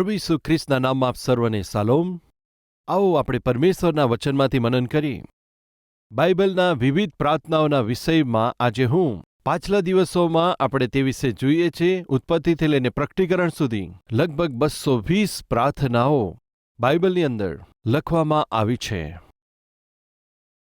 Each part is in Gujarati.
પ્રભુ ઈસુ ખ્રિસ્તના નામમાં આપ સર્વને સાલોમ. આવો આપણે પરમેશ્વરના વચનમાંથી મનન કરી. બાઇબલના વિવિધ પ્રાર્થનાઓના વિષયમાં આજે હું પાછલા દિવસોમાં આપણે તે વિશે જોઈએ છીએ ઉત્પત્તિથી લઈને પ્રકટીકરણ સુધી. લગભગ બસો વીસ પ્રાર્થનાઓ બાઇબલની અંદર લખવામાં આવી છે.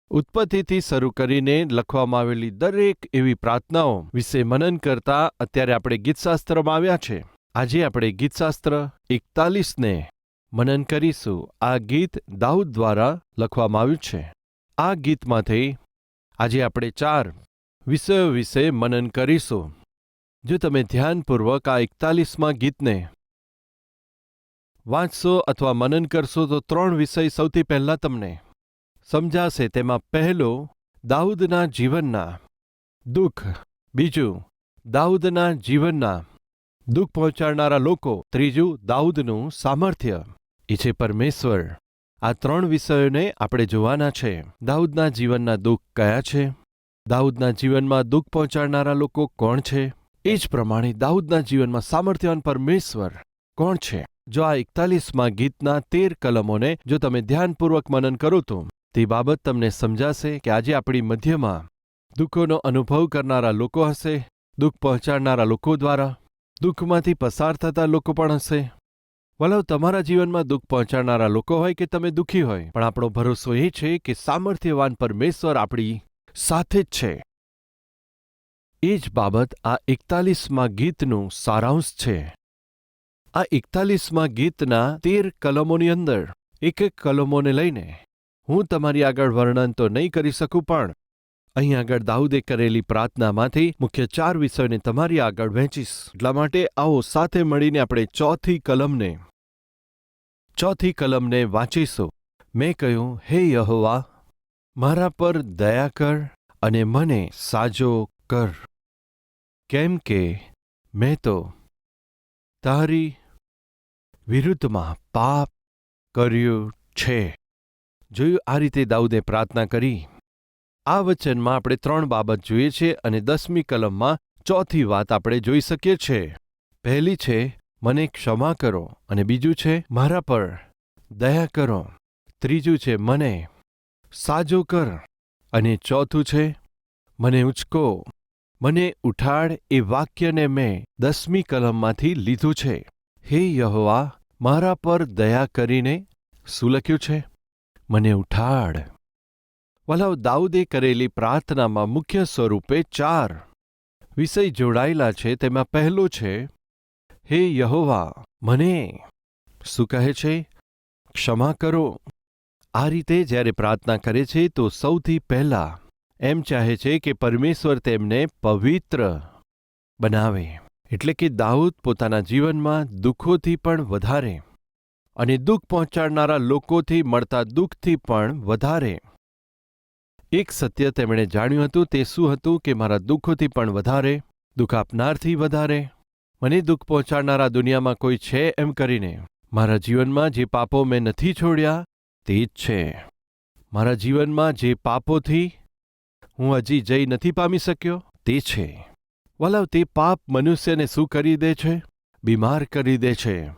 ઉત્પત્તિથી શરૂ કરીને લખવામાં આવેલી દરેક એવી પ્રાર્થનાઓ વિશે મનન કરતા અત્યારે આપણે ગીતશાસ્ત્રમાં આવ્યા છે. આજે આપણે ગીતશાસ્ત્ર એકતાલીસને મનન કરીશું. આ ગીત દાઉદ દ્વારા લખવામાં આવ્યું છે. આ ગીતમાંથી આજે આપણે ચાર વિષયો વિશે મનન કરીશું. જો તમે ધ્યાનપૂર્વક આ એકતાલીસમાં ગીતને વાંચશો અથવા મનન કરશો, તો ત્રણ વિષય સૌથી પહેલાં તમને સમજાશે. તેમાં પહેલો, દાઉદના જીવનના દુઃખ. બીજું, દાઉદના જીવનના દુઃખ પહોંચાડનારા લોકો ત્રીજું દાઉદનું સામર્થ્ય. એ છે પરમેશ્વર. આ ત્રણ વિષયોને આપણે જોવાના છે. દાઉદના જીવનના દુઃખ કયા છે? દાઉદના જીવનમાં દુઃખ પહોંચાડનારા લોકો કોણ છે? એ જ પ્રમાણે દાઉદના જીવનમાં સામર્થ્યવાન પરમેશ્વર કોણ છે? જો આ એકતાલીસમાં ગીતના તેર કલમોને જો તમે ધ્યાનપૂર્વક મનન કરો તો, તે બાબત તમને સમજાશે કે આજે આપણી મધ્યમાં દુઃખોનો અનુભવ કરનારા લોકો હશે, દુઃખ પહોંચાડનારા લોકો દ્વારા દુઃખમાંથી પસાર થતા લોકો પણ હશે. વલવ તમારા જીવનમાં દુઃખ પહોંચાડનારા લોકો હોય કે તમે દુઃખી હોય, પણ આપણો ભરોસો એ છે કે સામર્થ્યવાન પરમેશ્વર આપણી સાથે જ છે. એ જ બાબત આ એકતાલીસમાં ગીતનું સારાંશ છે. આ એકતાલીસમાં ગીતના તેર કલમોની અંદર, એક એક કલમોને લઈને હું તમારી આગળ વર્ણન તો નહીં કરી શકું પણ અહીં આગળ દાઉદે કરેલી પ્રાર્થનામાંથી મુખ્ય ચાર વિષયોને તમારી આગળ વહેંચીશ. એટલા માટે આવો સાથે મળીને આપણે ચોથી કલમને ચોથી કલમને વાંચીશું. મેં કહ્યું, હે યહોવા, મારા પર દયા કર અને મને સાજો કર. કેમ કે મેં તો તારી વિરુદ્ધમાં પાપ કર્યું છે. જોયું, આ રીતે દાઉદે પ્રાર્થના કરી. આ વચનમાં આપણે ત્રણ બાબત જોઈએ છે અને દસમી કલમમાં ચોથી વાત આપણે જોઈ શકીએ છીએ પહેલી છે, મને ક્ષમા કરો. અને બીજું છે, મારા પર દયા કરો. ત્રીજું છે, મને સાજો કર. અને ચોથું છે, મને ઉચકો. મને ઉઠાડ એ વાક્યને મેં દસમી કલમમાંથી લીધું છે. હે યહવા, મારા પર દયા કરીને શું લખ્યું છે? મને ઉઠાડ. વલાવ દાઉદે કરેલી પ્રાર્થનામાં મુખ્ય સ્વરૂપે ચાર વિષય જોડાયેલા છે, તેમાં પહેલો છે, હે યહોવા, મને શું કહે છે? ક્ષમા કરો. આ રીતે જ્યારે પ્રાર્થના કરે છે, તો સૌથી પહેલા એમ ચાહે છે કે પરમેશ્વર તેમને પવિત્ર બનાવે. એટલે કે દાઉદ પોતાના જીવનમાં દુઃખોથી પણ વધારે અને દુઃખ પહોંચાડનારા લોકોથી મળતા દુઃખથી પણ વધારે. એક સત્ય તેમણે જાણ્યું હતું તે શું હતું કે મારા દુઃખોથી પણ વધારે, દુઃખ આપનારથી વધારે. મને દુઃખ પહોંચાડનારા દુનિયામાં કોઈ છે એમ કરીને. મારા જીવનમાં જે પાપો મેં નથી છોડ્યા, તે જ છે. મારા જીવનમાં જે પાપોથી હું હજી જઈ નથી પામી શક્યો, તે છે. વલાવ, તે પાપ મનુષ્યને શું કરી દે છે? બીમાર કરી દે છે.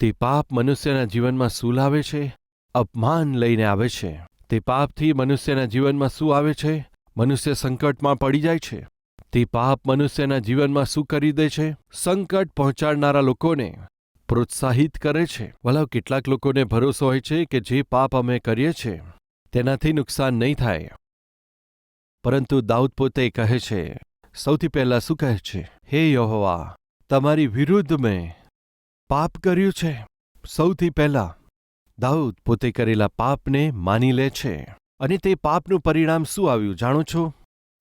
તે પાપ મનુષ્યના જીવનમાં શું લાવે છે, અપમાન લઈને આવે છે. તે પાપથી મનુષ્યના જીવનમાં શું આવે છે? મનુષ્ય સંકટમાં પડી જાય છે. તે પાપ મનુષ્યના જીવનમાં શું કરી દે છે? સંકટ પહોંચાડનારા લોકોને પ્રોત્સાહિત કરે છે. વલાવ, કેટલાક લોકોને ભરોસો હોય છે કે જે પાપ અમે કરીએ છીએ તેનાથી નુકસાન નહીં થાય. પરંતુ દાઉદ પોતે કહે છે, સૌથી પહેલા શું કહે છે? હે યહોવા, તમારી વિરુદ્ધ મેં પાપ કર્યું છે. સૌથી પહેલા દાઉદ પોતે કરેલા પાપને માની લે છે. અને તે પાપનું પરિણામ શું આવ્યું જાણો છો?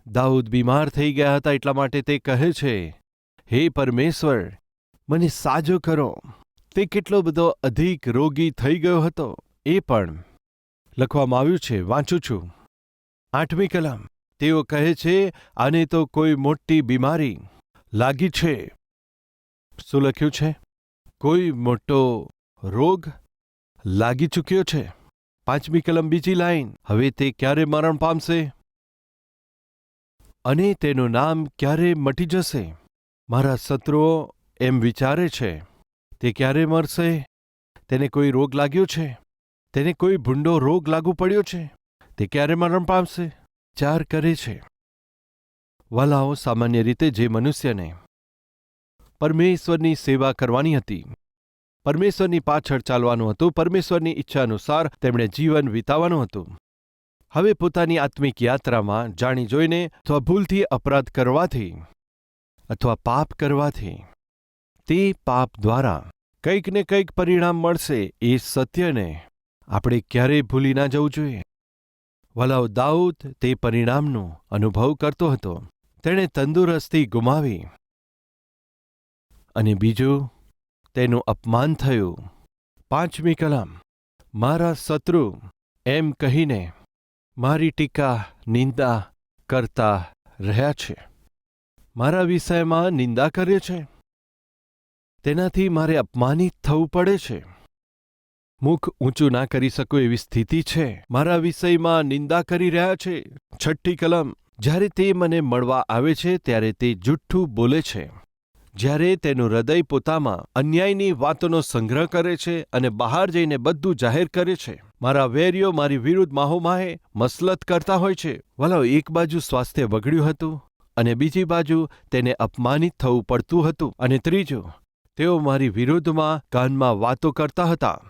દાઉદ બીમાર થઈ ગયા હતા એટલા માટે તે કહે છે, હે પરમેશ્વર, મને સાજો કરો. તે કેટલો બધો અધિક રોગી થઈ ગયો હતો, એ પણ લખવામાં આવ્યું છે, વાંચું છું. આઠમી કલમ, તેઓ કહે છે, આને તો કોઈ મોટી બીમારી લાગી છે. શું લખ્યું છે? કોઈ મોટો રોગ લાગી ચૂક્યો છે. પાંચમી કલમ બીજી લાઈન. હવે તે ક્યારે મરણ પામશે? અને તેનું નામ ક્યારે મટી જશે? મારા શત્રુઓ એમ વિચારે છે. તે ક્યારે મરશે? તેને કોઈ રોગ લાગ્યો છે? તેને કોઈ ભૂંડો રોગ લાગુ પડ્યો છે? તે ક્યારે મરણ પામશે? ચાર કરે છે. વાલાઓ સામાન્ય રીતે જે મનુષ્યને પરમેશ્વરની સેવા કરવાની હતી પરમેશ્વરની પાછળ ચાલવાનું હતું, પરમેશ્વરની ઈચ્છા અનુસાર તેમણે જીવન વિતાવવાનું હતું. હવે પોતાની આત્મિક યાત્રામાં જાણી જોઈને અથવા ભૂલથી અપરાધ કરવાથી અથવા પાપ કરવાથી તે પાપ દ્વારા કંઈક ને કંઈક પરિણામ મળશે એ સત્યને આપણે ક્યારેય ભૂલી ના જવું જોઈએ. વલાવ દાઉદ તે પરિણામનો અનુભવ કરતો હતો. તેણે તંદુરસ્તી ગુમાવી. અને બીજું તેનું અપમાન થયું. પાંચમી કલમ, મારા શત્રુ, એમ કહીને મારી ટીકા, નિંદા કરતા રહ્યા છે. મારા વિષયમાં નિંદા કરે છે. તેનાથી મારે અપમાનિત થવું પડે છે. મુખ ઊંચું ના કરી શકું એવી સ્થિતિ છે. મારા વિષયમાં નિંદા કરી રહ્યા છે. છઠ્ઠી કલમ, જ્યારે તે મને મળવા આવે છે, ત્યારે તે જુઠ્ઠું બોલે છે. જ્યારે તેનું હૃદય પોતામાં અન્યાયની વાતોનો સંગ્રહ કરે છે અને બહાર જઈને બધું જાહેર કરે છે. મારા વેરીઓ મારી વિરુદ્ધ માહોમાહે મસલત કરતા હોય છે. વલો, એક બાજુ સ્વાસ્થ્ય બગડ્યું હતું અને બીજી બાજુ તેને અપમાનિત થવું પડતું હતું. અને ત્રીજું, તેઓ મારી વિરુદ્ધમાં કાનમાં વાતો કરતા હતા.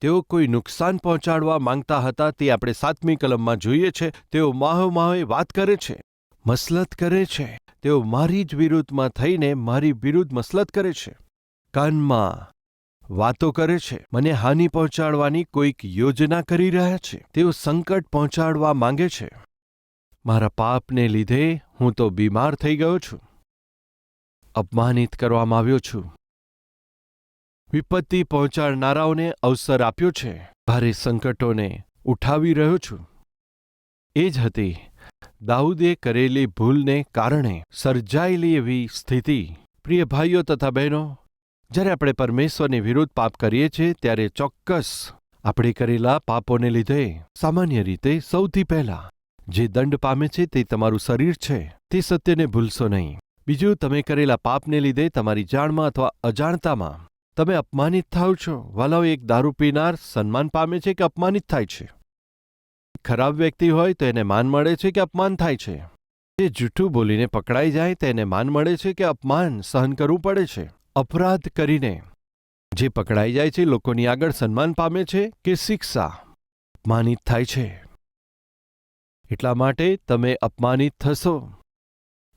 તેઓ કોઈ નુકસાન પહોંચાડવા માંગતા હતા તે આપણે સાતમી કલમમાં જોઈએ છે. તેઓ માહોમાહે વાત કરે છે. મસલત કરે છે. તેઓ મારી જ વિરુદ્ધમાં થઈને મારી વિરુદ્ધ મસલત કરે છે. કાનમાં વાતો કરે છે. મને હાનિ પહોંચાડવાની કોઈક યોજના કરી રહ્યા છે. તેઓ સંકટ પહોંચાડવા માંગે છે. મારા પાપને લીધે હું તો બીમાર થઈ ગયો છું. અપમાનિત કરવામાં આવ્યો છું. વિપત્તિ પહોંચાડનારાઓને અવસર આપ્યો છે. ભારે સંકટોને ઉઠાવી રહ્યો છું. એ જ હતી દાઉદે કરેલી ભૂલને કારણે સર્જાયેલી એવી સ્થિતિ. પ્રિય ભાઈઓ તથા બહેનો, જ્યારે આપણે પરમેશ્વરની વિરુદ્ધ પાપ કરીએ છીએ, ત્યારે ચોક્કસ આપણે કરેલા પાપોને લીધે સામાન્ય રીતે સૌથી પહેલા જે દંડ પામે છે તે તમારું શરીર છે, તે સત્યને ભૂલશો નહીં. બીજું, તમે કરેલા પાપને લીધે તમારી જાણમાં અથવા અજાણતામાં તમે અપમાનિત થાવ છો. વાલાઓ, એક દારૂ પીનાર સન્માન પામે છે કે અપમાનિત થાય છે? ખરાબ વ્યક્તિ હોય તો એને માન મળે છે કે અપમાન થાય છે. જે જૂઠું બોલીને પકડાઈ જાય તેને માન મળે છે કે અપમાન સહન કરવું પડે છે. અપરાધ કરીને. જે પકડાઈ જાય છે લોકોની આગળ સન્માન પામે છે કે શિક્ષા. અપમાનિત થાય છે. એટલા માટે તમે અપમાનિત થશો.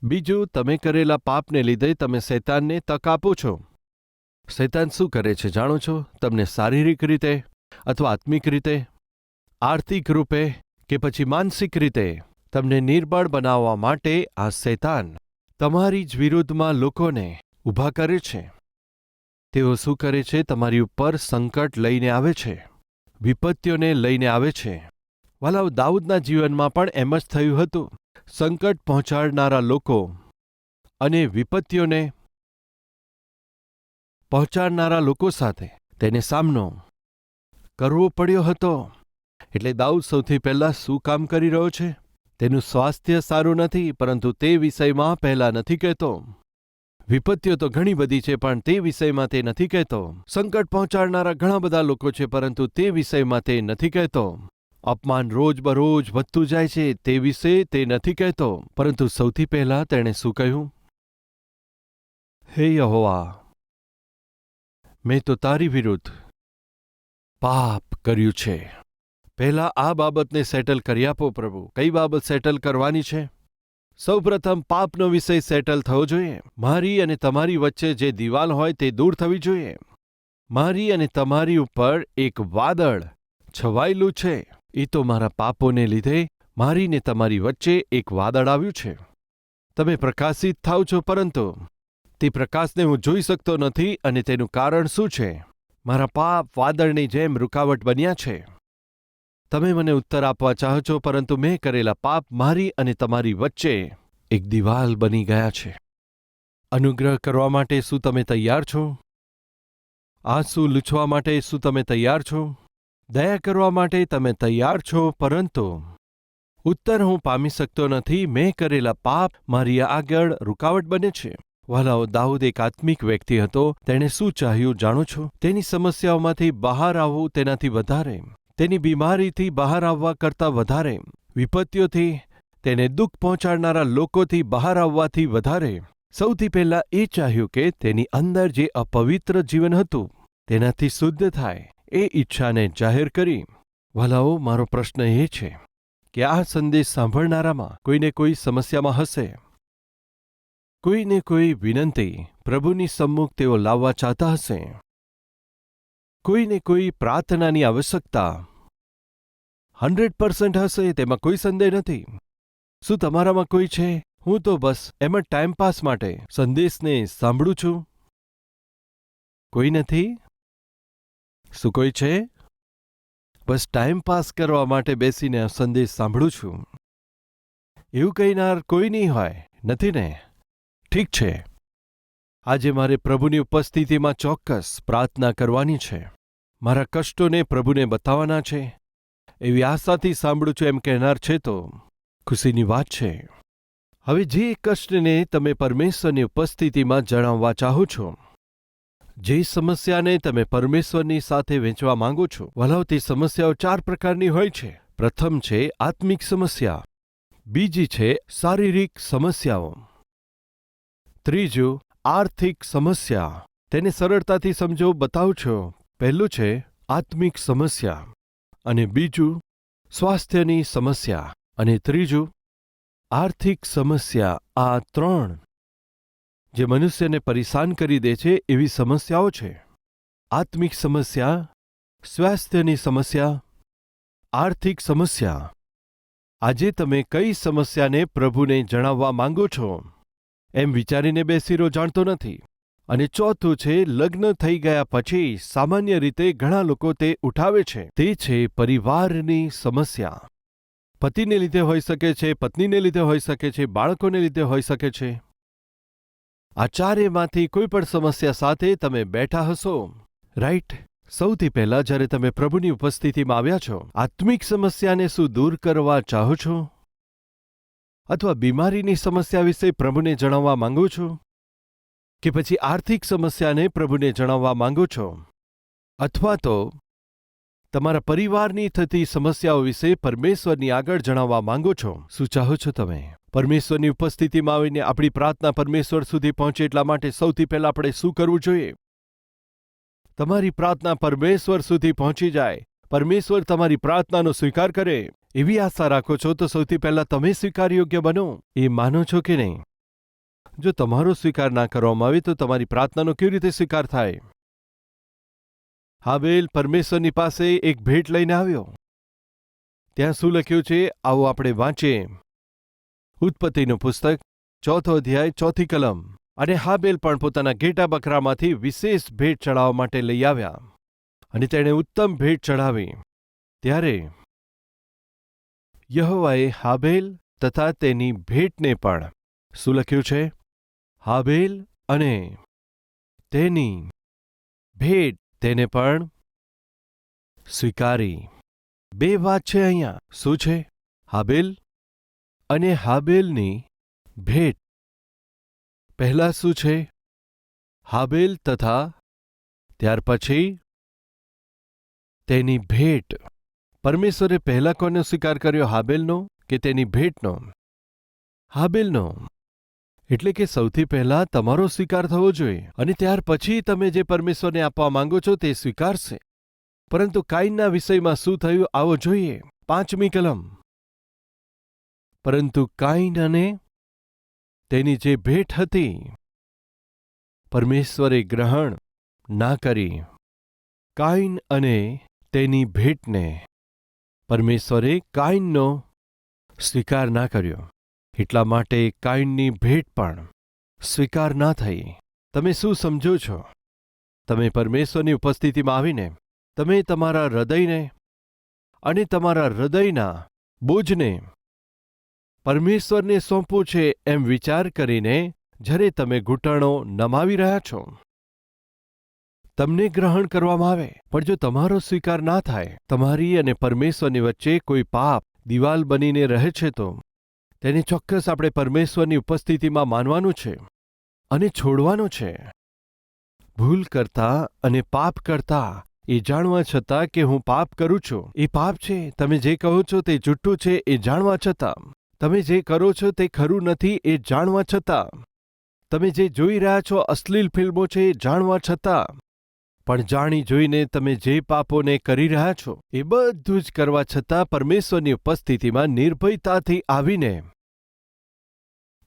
બીજું, તમે કરેલા પાપને લીધે તમે શૈતાનને તક આપો છો. શૈતાન શું કરે છે જાણો છો? તમને શારીરિક રીતે અથવા આત્મિક રીતે? આર્થિક રૂપે? કે પછી માનસિક રીતે તમને નિર્બળ બનાવવા માટે આ શૈતાન તમારી જ વિરુદ્ધમાં લોકોને ઊભા કરે છે. તેઓ શું કરે છે? તમારી ઉપર સંકટ લઈને આવે છે. વિપત્તિઓને લઈને આવે છે. વાલાવ દાઉદના જીવનમાં પણ એમ જ થયું હતું. સંકટ પહોંચાડનારા લોકો અને વિપત્તિઓને પહોંચાડનારા લોકો સાથે તેને સામનો કરવો પડ્યો હતો. એટલે દાઉદ સૌથી પહેલાં શું કામ કરી રહ્યો છે? તેનું સ્વાસ્થ્ય સારું નથી, પરંતુ તે વિષયમાં પહેલાં નથી કહેતો. વિપત્તિઓ તો ઘણી બધી છે, પણ તે વિષયમાં તે નથી કહેતો. સંકટ પહોંચાડનારા ઘણા બધા લોકો છે, પરંતુ તે વિષયમાં તે નથી કહેતો. અપમાન રોજબરોજ વધતું જાય છે, તે વિશે તે નથી કહેતો. પરંતુ સૌથી પહેલા તેણે શું કહ્યું? હે યહોવા, મેં તો તારી વિરુદ્ધ પાપ કર્યું છે. પહેલા આ બાબતને સેટલ કરી આપો પ્રભુ. કઈ બાબત સેટલ કરવાની છે? સૌપ્રથમ પાપનો વિષય સેટલ થવો જોઈએ. મારી અને તમારી વચ્ચે જે દિવાલ હોય તે દૂર થવી જોઈએ. મારી અને તમારી ઉપર એક વાદળ છવાયેલું છે. એ તો મારા પાપોને લીધે મારી ને તમારી વચ્ચે એક વાદળ આવ્યું છે. તમે પ્રકાશિત થાવ છો પરંતુ તે પ્રકાશને હું જોઈ શકતો નથી અને તેનું કારણ શું છે? મારા પાપ વાદળની જેમ રૂકાવટ બન્યા છે. તમે મને ઉત્તર આપવા ચાહો છો, પરંતુ મેં કરેલા પાપ મારી અને તમારી વચ્ચે એક દિવાલ બની ગયા છે. અનુગ્રહ કરવા માટે શું તમે તૈયાર છો? આંસુ લૂછવા માટે શું તમે તૈયાર છો? દયા કરવા માટે તમે તૈયાર છો, પરંતુ ઉત્તર હું પામી શકતો નથી. મેં કરેલા પાપ મારી આગળ રૂકાવટ બને છે. વાલાઓ, દાઉદ એક આત્મિક વ્યક્તિ હતો. તેણે શું ચાહ્યું જાણો છો? તેની સમસ્યાઓમાંથી બહાર આવવું તેનાથી વધારે. તેની બીમારીથી બહાર આવવા કરતાં વધારે, વિપત્તિઓથી તેને દુઃખ પહોંચાડનારા લોકોથી બહાર આવવાથી વધારે. સૌથી પહેલા એ ચાહ્યું કે તેની અંદર જે અપવિત્ર જીવન હતું, તેનાથી શુદ્ધ થાય એ ઈચ્છાને જાહેર કરી. વાલાઓ, મારો પ્રશ્ન એ છે કે આ સંદેશ સાંભળનારામાં કોઈને કોઈ સમસ્યામાં હશે? કોઈને કોઈ વિનંતી પ્રભુની સમ્મુખ તેઓ લાવવા ચાહતા હશે? કોઈને કોઈ પ્રાર્થનાની આવશ્યકતા હંડ્રેડ પર્સન્ટ હશે, તેમાં કોઈ સંદેહ નથી. શું તમારામાં કોઈ છે? હું તો બસ એમ જ ટાઈમપાસ માટે સંદેશને સાંભળું છું. કોઈ નથી? શું કોઈ છે? બસ ટાઈમપાસ કરવા માટે બેસીને સંદેશ સાંભળું છું. એવું કહીનાર કોઈ નહીં હોય, નથી ને? ઠીક છે. આજે મારે પ્રભુની ઉપસ્થિતિમાં ચોક્કસ પ્રાર્થના કરવાની છે. મારા કષ્ટોને પ્રભુને બતાવવાના છે. એવી આશાથી સાંભળું છું એમ કહેનાર છે તો, ખુશીની વાત છે. હવે જે કષ્ટને તમે પરમેશ્વરની ઉપસ્થિતિમાં જણાવવા ચાહો છો, જે સમસ્યાને તમે પરમેશ્વરની સાથે વેચવા માંગો છો, વલાવ તે સમસ્યાઓ ચાર પ્રકારની હોય છે. પ્રથમ છે આત્મિક સમસ્યા, બીજી છે શારીરિક સમસ્યાઓ, ત્રીજું આર્થિક સમસ્યા. તેને સરળતાથી સમજો, બતાવું છો. પહેલું છે આત્મિક સમસ્યા. અને બીજું, સ્વાસ્થ્યની સમસ્યા. અને ત્રીજું, આર્થિક સમસ્યા. આ ત્રણ જે મનુષ્યને પરેશાન કરી દે છે, એવી સમસ્યાઓ છે. આત્મિક સમસ્યા, સ્વાસ્થ્યની સમસ્યા, આર્થિક સમસ્યા. આજે તમે કઈ સમસ્યાને પ્રભુને જણાવવા માંગો છો? એમ વિચારીને બેસીરો જાણતો નથી. અને ચોથું છે, લગ્ન થઈ ગયા પછી સામાન્ય રીતે ઘણા લોકો તે ઉઠાવે છે. તે છે પરિવારની સમસ્યા. પતિને લીધે હોઈ શકે છે, પત્નીને લીધે હોઈ શકે છે, બાળકોને લીધે હોઈ શકે છે. આ ચારેમાંથી કોઈ પણ સમસ્યા સાથે તમે બેઠા હશો. રાઈટ? સૌથી પહેલા જ્યારે તમે પ્રભુની ઉપસ્થિતિમાં આવ્યા છો, આત્મિક સમસ્યાને શું દૂર કરવા ચાહો છો? અથવા બીમારીની સમસ્યા વિશે પ્રભુને જણાવવા માંગો છો? કે પછી આર્થિક સમસ્યાને પ્રભુને જણાવવા માંગો છો? અથવા તો તમારા પરિવારની થતી સમસ્યાઓ વિશે પરમેશ્વરની આગળ જણાવવા માંગો છો? શું ચાહો છો તમે? પરમેશ્વરની ઉપસ્થિતિમાં આવીને આપણી પ્રાર્થના પરમેશ્વર સુધી પહોંચે એટલા માટે સૌથી પહેલા આપણે શું કરવું જોઈએ? તમારી પ્રાર્થના પરમેશ્વર સુધી પહોંચી જાય. પરમેશ્વર તમારી પ્રાર્થનાનો સ્વીકાર કરે. એવી આશા રાખો છો તો સૌથી પહેલા તમે સ્વીકાર યોગ્ય બનો. એ માનો છો કે નહીં? જો તમારો સ્વીકાર ના કરવામાં આવે તો તમારી પ્રાર્થનાનો કેવી રીતે સ્વીકાર થાય? હાબેલ પરમેશ્વરની પાસે એક ભેટ લઈને આવ્યો. ત્યાં શું લખ્યું છે? આવો આપણે વાંચીએ. ઉત્પત્તિનું પુસ્તક, ચોથો અધ્યાય, ચોથી કલમ. અને હાબેલ પણ પોતાના ઘેટા બકરામાંથી વિશેષ ભેટ ચડાવવા માટે લઈ આવ્યા. અને તેણે ઉત્તમ ભેટ ચઢાવી. ત્યારે યહોવાએ હાબેલ તથા તેની ભેટને પણ શું લખ્યું છે? હાબેલ અને તેની ભેટ તેને પણ સ્વીકારી. બે વાત છે અહીંયા. શું છે? હાબેલ અને હાબેલની ભેટ. પહેલા શું છે? હાબેલ તથા ત્યાર પછી તેની ભેટ. પરમેશ્વરે પહેલા કોનો સ્વીકાર કર્યો? હાબેલનો કે તેની ભેટનો? હાબેલનો. એટલે કે સૌથી પહેલા તમારો સ્વીકાર થવો જોઈએ અને ત્યાર પછી તમે જે પરમેશ્વરને આપવા માંગો છો તે સ્વીકારશે. પરંતુ કાઇનના વિષયમાં શું થયું આવો જોઈએ. પાંચમી કલમ. પરંતુ કાઇન અને તેની જે ભેટ હતી, પરમેશ્વરે ગ્રહણ ના કરી. કાઇન અને તેની ભેટને પરમેશ્વરે કાઇનનો સ્વીકાર ના કર્યો. એટલા માટે કાઇન્ડની ભેટ પણ સ્વીકાર ના થઈ. તમે શું સમજો છો? તમે પરમેશ્વરની ઉપસ્થિતિમાં આવીને તમે તમારા હૃદયને અને તમારા હૃદયના બોજને પરમેશ્વરને સોંપવું છે એમ વિચાર કરીને જ્યારે તમે ઘૂંટણો નમાવી રહ્યા છો. તમને ગ્રહણ કરવામાં આવે, પણ જો તમારો સ્વીકાર ના થાય, તમારી અને પરમેશ્વરની વચ્ચે કોઈ પાપ દિવાલ બનીને રહે છે તો તેને ચોક્કસ આપણે પરમેશ્વરની ઉપસ્થિતિમાં માનવાનું છે અને છોડવાનું છે. ભૂલ કરતા અને પાપ કરતા એ જાણવા છતાં કે હું પાપ કરું છું. એ પાપ છે, તમે જે કહો છો તે જુઠ્ઠું છે, એ જાણવા છતાં. તમે જે કરો છો તે ખરું નથી, એ જાણવા છતાં. તમે જે જોઈ રહ્યા છો અશ્લીલ ફિલ્મો છે, એ જાણવા છતાં. પણ જાણી જોઈને તમે જે પાપોને કરી રહ્યા છો, એ બધું જ કરવા છતાં પરમેશ્વરની ઉપસ્થિતિમાં નિર્ભયતાથી આવીને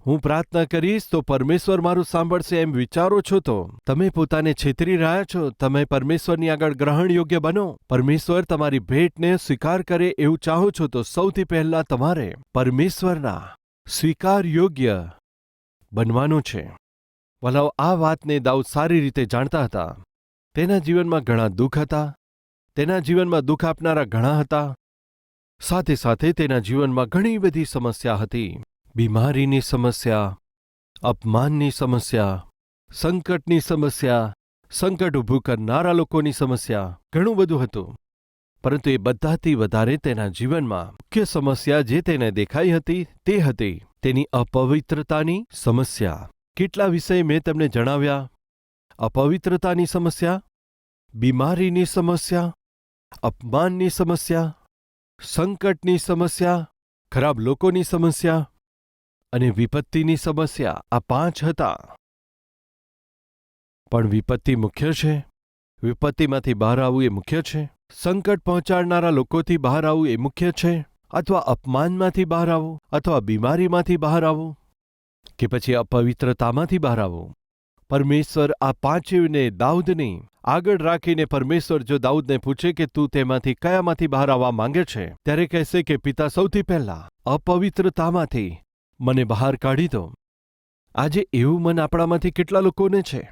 હું પ્રાર્થના કરીશ, તો પરમેશ્વર મારું સાંભળશે એમ વિચારો છો તો તમે પોતાને છેતરી રહ્યા છો, તમે પરમેશ્વરની આગળ ગ્રહણ યોગ્ય બનો. પરમેશ્વર તમારી ભેટને સ્વીકાર કરે એવું ચાહો છો તો સૌથી પહેલા તમારે પરમેશ્વરના સ્વીકાર યોગ્ય બનવાનું છે. વલાવ આ વાતને દાઉદ સારી રીતે જાણતા હતા. તેના જીવનમાં ઘણા દુઃખ હતા, તેના જીવનમાં દુઃખ આપનારા ઘણા હતા. સાથે સાથે તેના જીવનમાં ઘણી બધી સમસ્યા હતી. બીમારીની સમસ્યા, અપમાનની સમસ્યા, સંકટની સમસ્યા, સંકટ ઊભું કરનારા લોકોની સમસ્યા, ઘણું બધું હતું. પરંતુ એ બધાથી વધારે તેના જીવનમાં મુખ્ય સમસ્યા જે તેને દેખાઈ હતી તે હતી તેની અપવિત્રતાની સમસ્યા. કેટલા વિષય મેં તમને જણાવ્યા? અપવિત્રતાની સમસ્યા, બીમારીની સમસ્યા, અપમાનની સમસ્યા, સંકટની સમસ્યા, ખરાબ લોકોની સમસ્યા અને વિપત્તિની સમસ્યા આ પાંચ હતા. પણ વિપત્તિ મુખ્ય છે. વિપત્તિમાંથી બહાર આવવું એ મુખ્ય છે. સંકટ પહોંચાડનારા લોકોથી બહાર આવવું એ મુખ્ય છે. અથવા અપમાનમાંથી બહાર આવવું અથવા બીમારીમાંથી બહાર આવવું કે પછી અપવિત્રતામાંથી બહાર આવવું પરમેશ્વર આ પાંચેયને દાઉદની આગળ રાખીને પરમેશ્વર જો દાઉદને પૂછે કે તું તેમાંથી કયામાંથી બહાર આવવા માંગે છે, ત્યારે કહેશે કે, પિતા, સૌથી પહેલા અપવિત્રતામાંથી મને બહાર કાઢી દો. આજે એવું મન આપણામાંથી કેટલા લોકોને છે?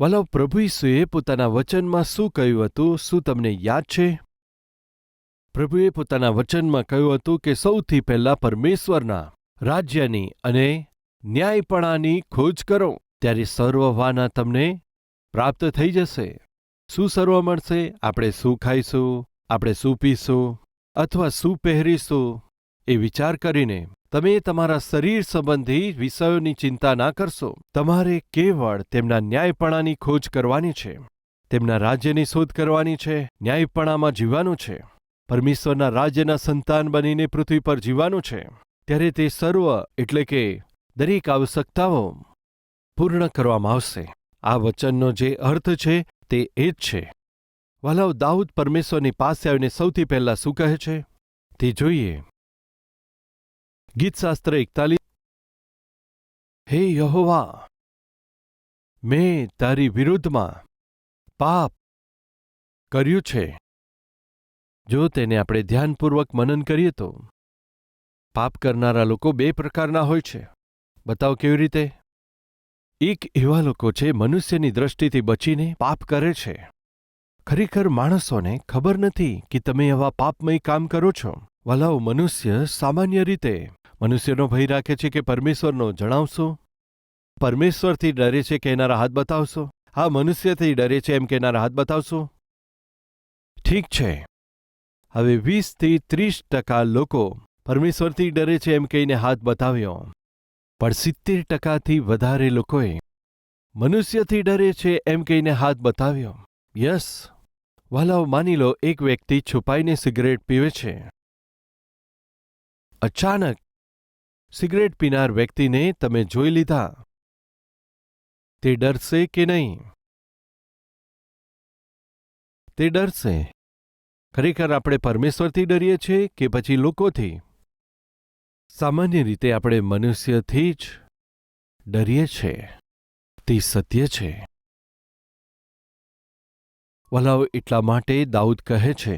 વલ્લભ પ્રભુ ઈસુએ પોતાના વચનમાં શું કહ્યું હતું, શું તમને યાદ છે? પ્રભુએ પોતાના વચનમાં કહ્યું હતું કે, સૌથી પહેલા પરમેશ્વરના રાજ્યની અને ન્યાયપણાની ખોજ કરો. ત્યારે સર્વવાના તમને પ્રાપ્ત થઈ જશે. શું સર્વ મળશે? આપણે શું ખાઈશું? આપણે શું પીશું? અથવા શું પહેરીશું? એ વિચાર કરીને તમે તમારા શરીર સંબંધી વિષયોની ચિંતા ના કરશો. તમારે કેવળ તેમના ન્યાયપણાની ખોજ કરવાની છે. તેમના રાજ્યની શોધ કરવાની છે. ન્યાયપણામાં જીવવાનું છે. પરમેશ્વરના રાજ્યના સંતાન બનીને પૃથ્વી પર જીવવાનું છે. ત્યારે તે સર્વ એટલે કે દરેક આવશ્યકતાઓ પૂર્ણ કરવામાં આવશે. આ વચનનો જે અર્થ છે તે એ જ છે. વાલાવ દાઉદ પરમેશ્વરની પાસે આવીને સૌથી પહેલા શું કહે છે? તે જોઈએ. ગીતશાસ્ત્ર એકતાલીસ. હે યહોવા, મેં તારી વિરુદ્ધમાં પાપ કર્યું છે. જો તેને આપણે ધ્યાનપૂર્વક મનન કરીએ તો પાપ કરનારા લોકો બે પ્રકારના હોય છે. બતાવો કેવી રીતે? એક એવા લોકો છે, મનુષ્યની દ્રષ્ટિથી બચીને પાપ કરે છે. ખરેખર માણસોને ખબર નથી કે તમે એવા પાપમય કામ કરો છો. વલાઓ, મનુષ્ય સામાન્ય રીતે મનુષ્યનો ભય રાખે છે કે પરમેશ્વરનો જણાવશો? પરમેશ્વરથી ડરે છે કે એનારા હાથ બતાવશો? હા, મનુષ્યથી ડરે છે એમ કહેનારા હાથ બતાવશો? ઠીક છે. હવે વીસથી ત્રીસ ટકા લોકો પરમેશ્વરથી ડરે છે એમ કહીને હાથ બતાવ્યો. પણ સિત્તેર ટકાથી વધારે લોકોએ મનુષ્યથી ડરે છે એમ કહીને હાથ બતાવ્યો. યસ. વાલાઓ, માની લો, એક વ્યક્તિ છુપાઈને સિગરેટ પીવે છે. અચાનક સિગરેટ પીનાર વ્યક્તિને તમે જોઈ લીધા. તે ડરશે કે નહીં? તે ડરશે. ખરેખર આપણે પરમેશ્વરથી ડરીએ છીએ કે પછી લોકોથી? સામાન્ય રીતે આપણે મનુષ્યથી જ ડરીએ છીએ. તે સત્ય છે. વલાવ એટલા માટે દાઉદ કહે છે,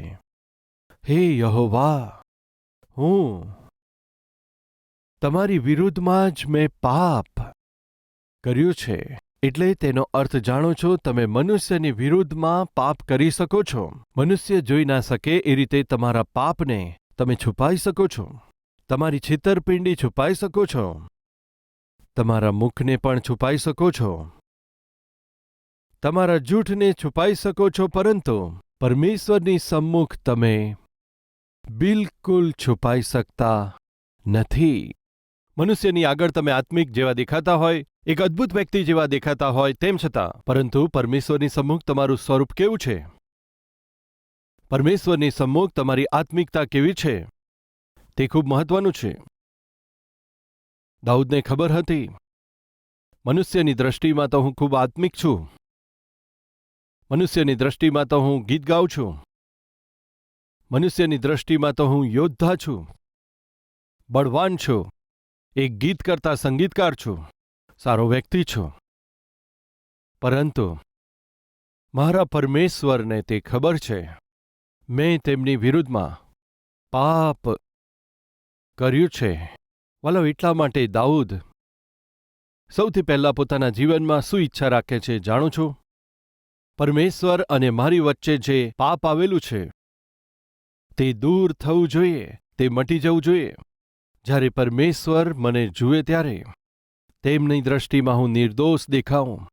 હે યહોવા, હું તમારી વિરુદ્ધમાં જ મેં પાપ કર્યું છે. એટલે તેનો અર્થ જાણો છો, તમે મનુષ્યની વિરુદ્ધમાં પાપ કરી શકો છો. મનુષ્ય જોઈ ના શકે એ રીતે તમારા પાપને તમે છુપાઈ શકો છો. તમારી છેતરપિંડી છુપાઈ શકો છો. તમારા મુખને પણ છુપાઈ શકો છો. તમારા જૂઠને છુપાઈ શકો છો, પરંતુ પરમેશ્વરની સમ્મુખ તમે બિલકુલ છુપાઈ શકતા નથી. મનુષ્યની આગળ તમે આત્મિક જેવા દેખાતા હોય, એક અદ્ભુત વ્યક્તિ જેવા દેખાતા હોય, તેમ છતાં, પરંતુ પરમેશ્વરની સમ્મુખ તમારું સ્વરૂપ કેવું છે? પરમેશ્વરની સમ્મુખ તમારી આત્મિકતા કેવી છે? તે ખૂબ મહત્વનું છે. દાઉદને ખબર હતી, મનુષ્યની દ્રષ્ટિમાં તો હું ખૂબ આત્મિક છું. મનુષ્યની દ્રષ્ટિમાં તો હું ગીત ગાઉં છું. મનુષ્યની દ્રષ્ટિમાં તો હું યોદ્ધા છું. બળવાન છું. એક ગીત કરતા સંગીતકાર છું. સારો વ્યક્તિ છું. પરંતુ મારા પરમેશ્વરને તે ખબર છે. મેં તેમની વિરુદ્ધમાં પાપ કર્યું છે. વલો, એટલા માટે દાઉદ સૌથી પહેલાં પોતાના જીવનમાં શું ઈચ્છા રાખે છે જાણું છું? પરમેશ્વર અને મારી વચ્ચે જે પાપ આવેલું છે, તે દૂર થવું જોઈએ, તે મટી જવું જોઈએ. જ્યારે પરમેશ્વર મને જુએ ત્યારે તેમની દ્રષ્ટિમાં હું નિર્દોષ દેખાઉં.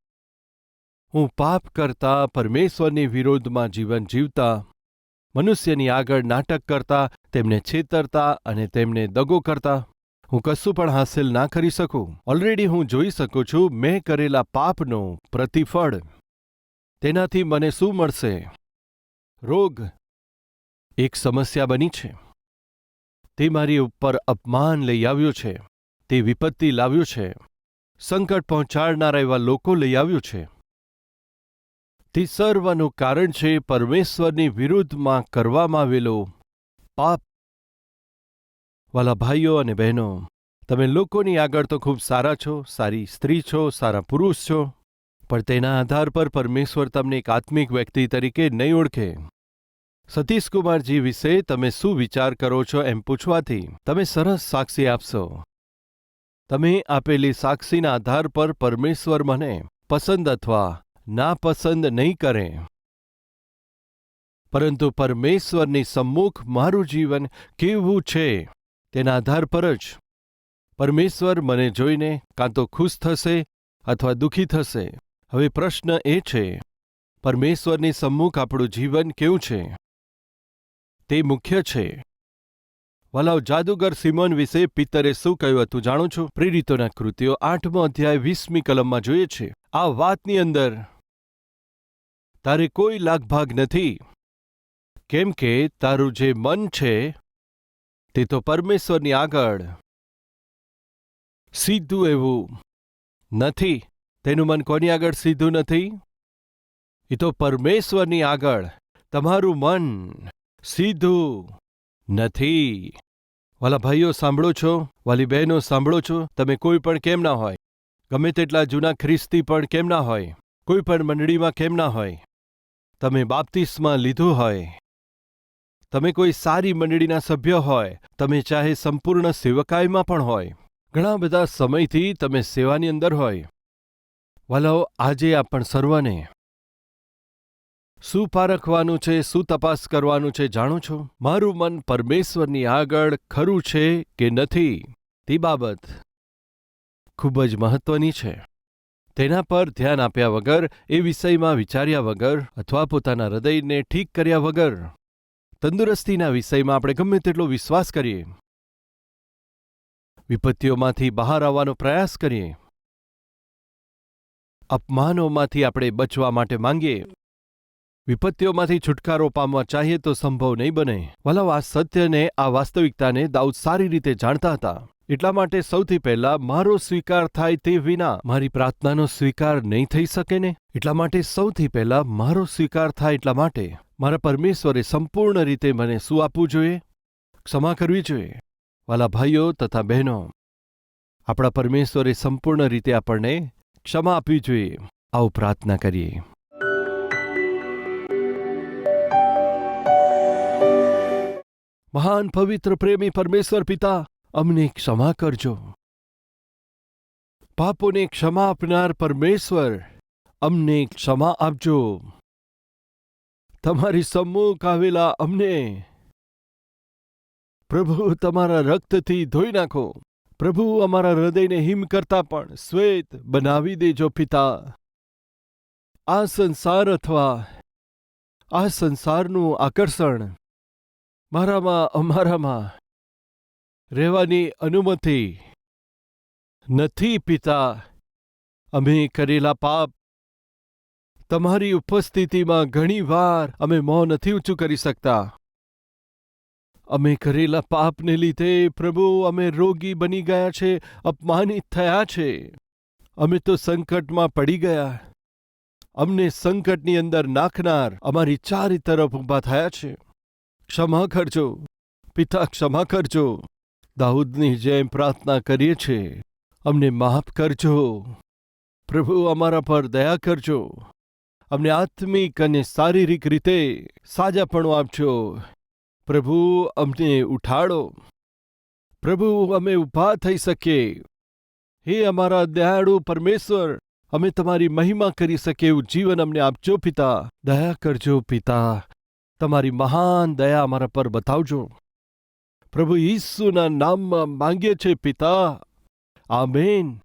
હું પાપ કરતા પરમેશ્વરની વિરોધમાં જીવન જીવતા, મનુષ્યની આગળ નાટક કરતા તેમને છેતરતા અને તેમને દગો કરતા. હું કશું પણ હાંસિલ ના કરી શકું. ઓલરેડી હું જોઈ શકું છું, મેં કરેલા પાપનું પ્રતિફળ. તેનાથી મને શું મળશે? રોગ. એક સમસ્યા બની છે. તે મારી ઉપર અપમાન લઈ આવ્યું છે. તે વિપત્તિ લાવ્યું છે. સંકટ પહોંચાડનારા એવા લોકો લઈ આવ્યું છે. તે સર્વનું કારણ છે, પરમેશ્વરની વિરુદ્ધમાં કરવામાં આવેલો પાપ. વાલા ભાઈઓ અને બહેનો, તમે લોકોની આગળ તો ખૂબ સારા છો, સારી સ્ત્રી છો, સારા પુરુષ છો, પણ તેના આધાર પર પરમેશ્વર તમને એક આત્મિક વ્યક્તિ તરીકે નહીં ઓળખે. સતીશકુમારજી વિશે તમે શું વિચાર કરો છો એમ પૂછવાથી તમે સરસ સાક્ષી આપશો. તમે આપેલી સાક્ષીના આધાર પર પરમેશ્વર મને પસંદ અથવા નાપસંદ નહીં કરે. પરંતુ પરમેશ્વરની સમ્મુખ મારું જીવન કેવું છે તેના આધાર પર જ. પરમેશ્વર મને જોઈને કાં તો ખુશ થશે અથવા દુઃખી થશે. હવે પ્રશ્ન એ છે, પરમેશ્વરની સમ્મુખ આપણું જીવન કેવું છે? તે મુખ્ય છે. વલાવ જાદુગર સિમોન વિશે પિત્તરે શું કહ્યું હતું જાણું છું? પ્રેરિતોના કૃત્યો આઠમો અધ્યાય વીસમી કલમમાં જોઈએ છે. આ વાતની અંદર તારે કોઈ લાગભાગ નથી. કેમ કે તારું જે મન છે, તે તો પરમેશ્વરની આગળ. સીધું એવું નથી. તેનું મન કોની આગળ સીધું નથી? એ તો પરમેશ્વરની આગળ. તમારું મન સીધું નથી. વાલા ભાઈઓ, સાંભળો છો? વાલી બહેનો, સાંભળો છો? તમે કોઈ પણ કેમ ના હોય? ગમે તેટલા જૂના ખ્રિસ્તી પણ કેમ ના હોય? કોઈ પણ મંડળીમાં કેમ ના હોય? તમે બાપ્તિસ્મા લીધું હોય. તમે કોઈ સારી મંડળીના સભ્ય હોય, તમે ચાહે સંપૂર્ણ સેવકાઈમાં પણ હોય. ઘણા બધા સમયથી તમે સેવાની અંદર હોય. વાલાઓ આજે આપણ સર્વને શું પારખવાનું છે, શું તપાસ કરવાનું છે જાણો છો? મારું મન પરમેશ્વરની આગળ ખરું છે કે નથી? તે બાબત ખૂબ જ મહત્વની છે. તેના પર ધ્યાન આપ્યા વગર, એ વિષયમાં વિચાર્યા વગર, અથવા પોતાના હૃદયને ઠીક કર્યા વગર તંદુરસ્તીના વિષયમાં આપણે ગમે તેટલો વિશ્વાસ કરીએ. વિપત્તિઓમાંથી બહાર આવવાનો પ્રયાસ કરીએ. અપમાનોમાંથી આપણે બચવા માટે માંગીએ. વિપત્તિઓમાંથી છુટકારો પામવા ચાહીએ તો સંભવ નહીં બને. વલાવ આ સત્યને, આ વાસ્તવિકતાને દાઉદ સારી રીતે જાણતા હતા. એટલા માટે સૌથી પહેલા મારો સ્વીકાર થાય તે વિના મારી પ્રાર્થનાનો સ્વીકાર નહીં થઈ શકે ને? એટલા માટે સૌથી પહેલા મારો સ્વીકાર થાય એટલા માટે મારા પરમેશ્વરે સંપૂર્ણ રીતે મને શું આપવું જોઈએ? ક્ષમા કરવી જોઈએ. વાલા ભાઈઓ તથા બહેનો, આપણા પરમેશ્વરે સંપૂર્ણ રીતે આપણને ક્ષમા આપવી જોઈએ. આવું પ્રાર્થના કરીએ. મહાન પવિત્ર પ્રેમી પરમેશ્વર પિતા અમને ક્ષમા કરજો. પાપોને ક્ષમા આપનાર પરમેશ્વર, અમને ક્ષમા આપજો. તમારી સમ્મુખ આવેલા અમને. પ્રભુ, તમારા રક્તથી ધોઈ નાખો. પ્રભુ, અમારા હૃદયને હિમ કરતા પણ શ્વેત બનાવી દેજો, પિતા. આ સંસાર અથવા આ સંસારનું આકર્ષણ મારામાં, અમારામાં રહેવાની અનુમતિ નથી, પિતા. અમે કરેલા પાપ તમારી ઉપસ્થિતિમાં ઘણીવાર અમે મોં નથી ઊંચું કરી શકતા. અમે કરેલા પાપને લીધે પ્રભુ, અમે રોગી બની ગયા છે, અપમાનિત થયા છે. અમે તો સંકટમાં પડી ગયા. અમને સંકટની અંદર નાખનાર અમારી ચારે તરફ ઊભા થયા છે. ક્ષમા કરજો. પિતા, ક્ષમા કરજો. દાઉદની જેમ પ્રાર્થના કરીએ છીએ. અમને માફ કરજો. પ્રભુ અમારા પર દયા કરજો. અમને આત્મિક અને શારીરિક રીતે સાજાપણું આપજો. પ્રભુ, અમને ઉઠાડો. પ્રભુ, અમે ઊભા થઈ શકીએ. હે અમારા દયાળુ પરમેશ્વર, અમે તમારી મહિમા કરી શકીએ. એવું જીવન અમને આપજો પિતા. દયા કરજો પિતા. તમારી મહાન દયા અમારા પર બતાવજો. પ્રભુ ઈસુના નામમાં માંગીએ છે પિતા આમેન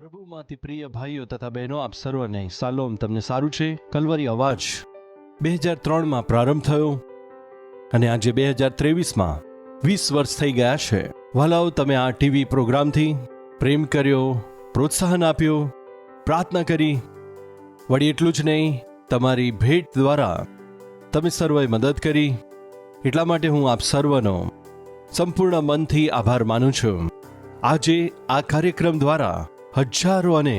પ્રભુમાંથી પ્રિય ભાઈઓ તથા બહેનો, આપ સર્વને સાલોમ. તમને સારું છે? કલવરી અવાજ. બે હજાર ત્રણમાં પ્રારંભ થયો અને આજે બે હજાર ત્રેવીસમાં વીસ વર્ષ થઈ ગયા છે. વાલાઓ, તમે આ ટીવી પ્રોગ્રામથી પ્રેમ કર્યો, પ્રોત્સાહન આપ્યો, પ્રાર્થના કરી. વળી એટલું જ નહીં, તમારી ભેટ દ્વારા તમે સર્વે મદદ કરી. એટલા માટે હું આપ સર્વનો સંપૂર્ણ મનથી આભાર માનું છું. આજે આ કાર્યક્રમ દ્વારા હજારો અને